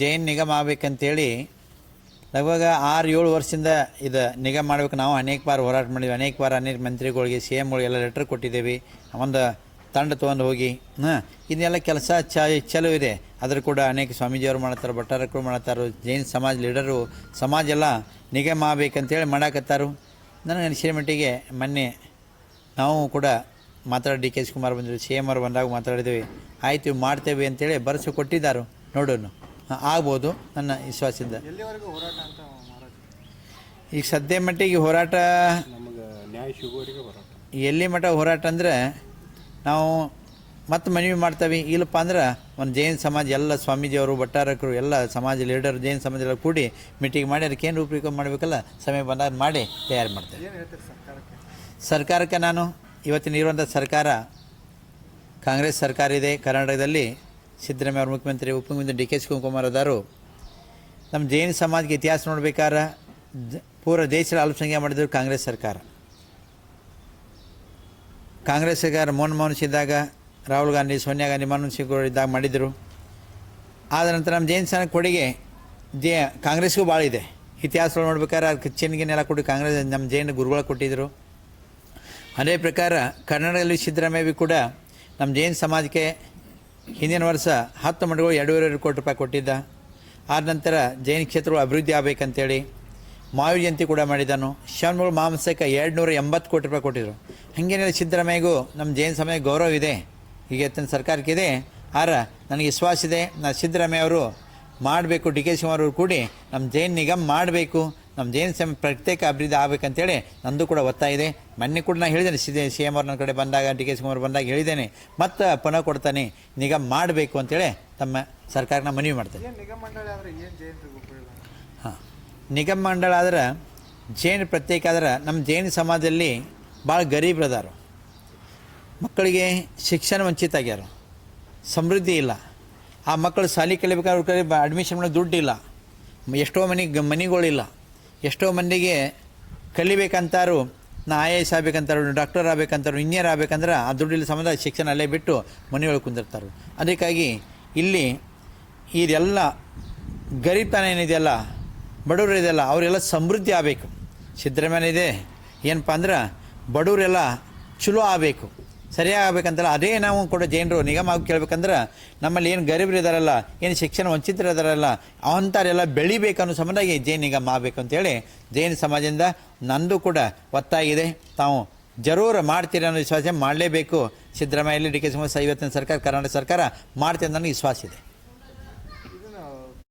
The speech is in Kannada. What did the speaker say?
ಜೈನ್ ನಿಗಮ ಆಗ್ಬೇಕಂತೇಳಿ ಲಗಭಗ ಆರು ಏಳು ವರ್ಷದಿಂದ ಇದು ನಿಗಮ ಮಾಡ್ಬೇಕು. ನಾವು ಅನೇಕ ಬಾರ ಹೋರಾಟ ಮಾಡಿದ್ವಿ. ಅನೇಕ ಬಾರ ಅನೇಕ ಮಂತ್ರಿಗಳಿಗೆ, ಸಿ ಎಮ್ಗಳಿಗೆಲ್ಲ ಲೆಟ್ರ್ ಕೊಟ್ಟಿದ್ದೇವೆ. ಒಂದು ತಂಡ ತೊಗೊಂಡು ಹೋಗಿ, ಹಾಂ ಇದನ್ನೆಲ್ಲ ಕೆಲಸ ಚ, ಚಲೋ ಇದೆ. ಅದ್ರ ಕೂಡ ಅನೇಕ ಸ್ವಾಮೀಜಿಯವರು ಮಾಡ್ತಾರೆ, ಭಟ್ಟಾರಕರು ಮಾಡ್ತಾರೆ, ಜೈನ್ ಸಮಾಜ ಲೀಡರು, ಸಮಾಜ ಎಲ್ಲ ನಿಗಮ ಆಗ್ಬೇಕಂತೇಳಿ ಮಾಡಾಕತ್ತಾರು. ನನಗೆ ಅನಿಸಿದ ಮಟ್ಟಿಗೆ ಮೊನ್ನೆ ನಾವು ಕೂಡ ಮಾತಾಡಿ, ಡಿ ಕೆ ಶಿವಕುಮಾರ್ ಬಂದರು ಸಿ ಎಂ ಅವರು ಬಂದಾಗ ಮಾತಾಡಿದ್ವಿ. ಆಯ್ತು ಮಾಡ್ತೇವೆ ಅಂತೇಳಿ ಭರವಸೆ ಕೊಟ್ಟಿದ್ದಾರೆ. ನೋಡೋಣ. ಆಗ್ಬೋದು. ನನ್ನ ವಿಶ್ವಾಸದಿಂದ. ಎಲ್ಲಿವರೆಗೂ ಹೋರಾಟ ಅಂತ ಮಹಾರಾಜ್? ಈಗ ಸದ್ಯ ಮಟ್ಟಿಗೆ ಹೋರಾಟ ನಮಗೆ ನ್ಯಾಯ ಸಿಗುವವರೆಗೆ ಹೋರಾಟ. ಎಲ್ಲಿ ಮಟ್ಟ ಹೋರಾಟ ಅಂದರೆ ನಾವು ಮತ್ತೆ ಮನವಿ ಮಾಡ್ತೇವೆ. ಇಲ್ಲಪ್ಪ ಅಂದ್ರೆ ಒಂದು ಜೈನ್ ಸಮಾಜ ಎಲ್ಲ ಸ್ವಾಮೀಜಿಯವರು ಭಟ್ಟಾರಕರು ಎಲ್ಲ ಸಮಾಜ ಲೀಡರ್ ಜೈನ್ ಸಮಾಜ ಎಲ್ಲ ಕೂಡಿ ಮೀಟಿಂಗ್ ಮಾಡಿ ಅದಕ್ಕೆ ಏನು ರೂಪರೇಖೆ ಮಾಡಬೇಕಲ್ಲ? ಸಮಯ ಬಂದಾಗ ಮಾಡಿ ತಯಾರು ಮಾಡ್ತೇವೆ. ಸರ್ಕಾರಕ್ಕೆ? ನಾನು ಇವತ್ತಿನ ಇರುವಂಥ ಸರ್ಕಾರ ಕಾಂಗ್ರೆಸ್ ಸರ್ಕಾರ ಇದೆ. ಕರ್ನಾಟಕದಲ್ಲಿ ಸಿದ್ದರಾಮಯ್ಯ ಅವರು ಮುಖ್ಯಮಂತ್ರಿ, ಉಪಮುಖ್ಯಮಂತ್ರಿ ಡಿ ಕೆ ಶಿವಕುಮಾರ್ ಅದಾರು ನಮ್ಮ ಜೈನ ಸಮಾಜಕ್ಕೆ ಇತಿಹಾಸ ನೋಡ್ಬೇಕಾದ್ರೆ ಪೂರ ದೇಶದ ಅಲ್ಪಸಂಖ್ಯೆ ಮಾಡಿದ್ರು ಕಾಂಗ್ರೆಸ್ ಸರ್ಕಾರ. ಕಾಂಗ್ರೆಸ್ ಸರ್ಕಾರ ಮೋಹನ್ ಇದ್ದಾಗ ರಾಹುಲ್ ಗಾಂಧಿ, ಸೋನಿಯಾ ಗಾಂಧಿ ಮನಮೋಹನ್ ಸಿಂಗ್ ಇದ್ದಾಗ ಮಾಡಿದರು. ಆದ ನಂತರ ನಮ್ಮ ಜೈನ ಸಮಾಜ ಕೊಡುಗೆ ಜೆ, ಕಾಂಗ್ರೆಸ್ಗೂ ಭಾಳ ಇದೆ. ಇತಿಹಾಸ ನೋಡ್ಬೇಕಾದ್ರೆ ಅದಕ್ಕೆ ಚಿನ್ಗಿನೆಲ್ಲ ಕೊಟ್ಟು ಕಾಂಗ್ರೆಸ್ ನಮ್ಮ ಜೈನ ಗುರುಗಳು ಕೊಟ್ಟಿದ್ದರು ಅದೇ ಪ್ರಕಾರ ಕನ್ನಡದಲ್ಲಿ ಸಿದ್ದರಾಮಯ್ಯ ಕೂಡ ನಮ್ಮ ಜೈನ ಸಮಾಜಕ್ಕೆ ಹಿಂದಿನ ವರ್ಷ ಹತ್ತು ಮಠಗಳು ಎರಡೂವರೆ ಕೋಟಿ ರೂಪಾಯಿ ಕೊಟ್ಟಿದ್ದ. ಆದ ನಂತರ ಜೈನ ಕ್ಷೇತ್ರಗಳು ಅಭಿವೃದ್ಧಿ ಆಗಬೇಕಂತೇಳಿ ಮಾವಿ ಜಯಂತಿ ಕೂಡ ಮಾಡಿದನು ಶವನ್ಗಳು ಮಾಂಸಕ್ಕೆ ಎರಡುನೂರ ಎಂಬತ್ತು ಕೋಟಿ ರೂಪಾಯಿ ಕೊಟ್ಟಿದ್ರು. ಹಾಗೇನಿಲ್ಲ ಸಿದ್ದರಾಮಯ್ಯಗೂ ನಮ್ಮ ಜೈನ ಸಮಯ ಗೌರವ ಇದೆ. ಈಗ ಎತ್ತಿನ ಸರ್ಕಾರಕ್ಕಿದೆ ಆರ, ನನಗೆ ವಿಶ್ವಾಸ ಇದೆ. ನಾ ಸಿದ್ದರಾಮಯ್ಯ ಅವರು ಮಾಡಬೇಕು, ಡಿ ಕೆ ಅವರು ಕೂಡಿ ನಮ್ಮ ಜೈನ್ ನಿಗಮ ಮಾಡಬೇಕು. ನಮ್ಮ ಜೈನ್ ಸಮ ಪ್ರತ್ಯೇಕ ಅಭಿವೃದ್ಧಿ ಆಗಬೇಕಂತೇಳಿ ನಂದು ಕೂಡ ಒತ್ತಾಯ ಇದೆ. ಮೊನ್ನೆ ಕೂಡ ನಾನು ಹೇಳಿದ್ದೇನೆ ಸಿ ಸಿ ಎಂ ಅವ್ರ ನನ್ನ ಕಡೆ ಬಂದಾಗ ಡಿ ಕೆ ಶಿವಕುಮಾರ್ ಬಂದಾಗ ಹೇಳಿದ್ದೇನೆ. ಮತ್ತು ಪುನಃ ಕೊಡ್ತಾನೆ ನಿಗಮ ಮಾಡಬೇಕು ಅಂತೇಳಿ ತಮ್ಮ ಸರ್ಕಾರನ ಮನವಿ ಮಾಡ್ತೇನೆ. ಏನು ಏನು ಹಾಂ ನಿಗಮ ಮಂಡಳ ಆದ್ರೆ ಜೈನ ಪ್ರತ್ಯೇಕ ಆದ್ರೆ ನಮ್ಮ ಜೈನ ಸಮಾಜದಲ್ಲಿ ಭಾಳ ಗರೀಬ್ರದಾರು ಮಕ್ಕಳಿಗೆ ಶಿಕ್ಷಣ ವಂಚಿತ ಆಗ್ಯಾರ. ಸಮೃದ್ಧಿ ಇಲ್ಲ. ಆ ಮಕ್ಕಳು ಶಾಲೆ ಕಲಿಬೇಕಾದ್ರೆ ಅವ್ರ ಕಡೆ ಅಡ್ಮಿಷನ್ ಮಾಡೋ ದುಡ್ಡಿಲ್ಲ. ಎಷ್ಟೋ ಮನೆಗೆ ಮನೆಗಳಿಲ್ಲ. ಎಷ್ಟೋ ಮಂದಿಗೆ ಕಲಿಬೇಕಂತಾರು, ನಾ ಐ ಎ ಎಸ್ ಆಗ್ಬೇಕಂತಾರು, ಡಾಕ್ಟರ್ ಆಗ್ಬೇಕಂತಾರು, ಇಂಜಿನಿಯರ್ ಆಗ್ಬೇಕಂದ್ರೆ ಆ ದುಡ್ಡಿಲ್ಲ ಸಂಬಂಧ ಶಿಕ್ಷಣ ಅಲ್ಲೇ ಬಿಟ್ಟು ಮನೆಯೊಳಗೆ ಕುಂದಿರ್ತಾರೆ. ಅದಕ್ಕಾಗಿ ಇಲ್ಲಿ ಇದೆಲ್ಲ ಗರೀಬ್ತನ ಏನಿದೆಯಲ್ಲ, ಬಡವರು ಇದೆಯಲ್ಲ ಅವರೆಲ್ಲ ಸಮೃದ್ಧಿ ಆಗಬೇಕು. ಸಿದ್ದರಾಮಯ್ಯ ಇದೆ. ಏನಪ್ಪ ಅಂದ್ರೆ ಬಡವರೆಲ್ಲ ಚಲೋ ಆಗಬೇಕು. ಸರಿಯಾಗಿ ಆಗ್ಬೇಕಂತಲ್ಲ ಅದೇ ನಾವು ಕೂಡ ಜೈನರು, ನಿಗಮ ಕೇಳ್ಬೇಕಂದ್ರೆ ನಮ್ಮಲ್ಲಿ ಏನು ಗರೀಬರು ಇದಾರಲ್ಲ, ಏನು ಶಿಕ್ಷಣ ವಂಚಿತರು ಇದಾರಲ್ಲ ಅವಂಥವರೆಲ್ಲ ಬೆಳಿಬೇಕು ಅನ್ನೋ ಸಂಬಂಧಾಗಿ ಜೈನ್ ನಿಗಮ ಆಗಬೇಕು ಅಂತೇಳಿ ಜೈನ ಸಮಾಜದಿಂದ ನಂದು ಕೂಡ ಒತ್ತಾಗಿದೆ ತಾವು ಜರೂರ ಮಾಡ್ತೀರಿ ಅನ್ನೋ ವಿಶ್ವಾಸ ಮಾಡಲೇಬೇಕು. ಸಿದ್ದರಾಮಯ್ಯ, ಡಿ ಕೆ ಸರ್ಕಾರ, ಕರ್ನಾಟಕ ಸರ್ಕಾರ ಮಾಡ್ತೀರಿ ಅನ್ನೋ ವಿಶ್ವಾಸ ಇದೆ.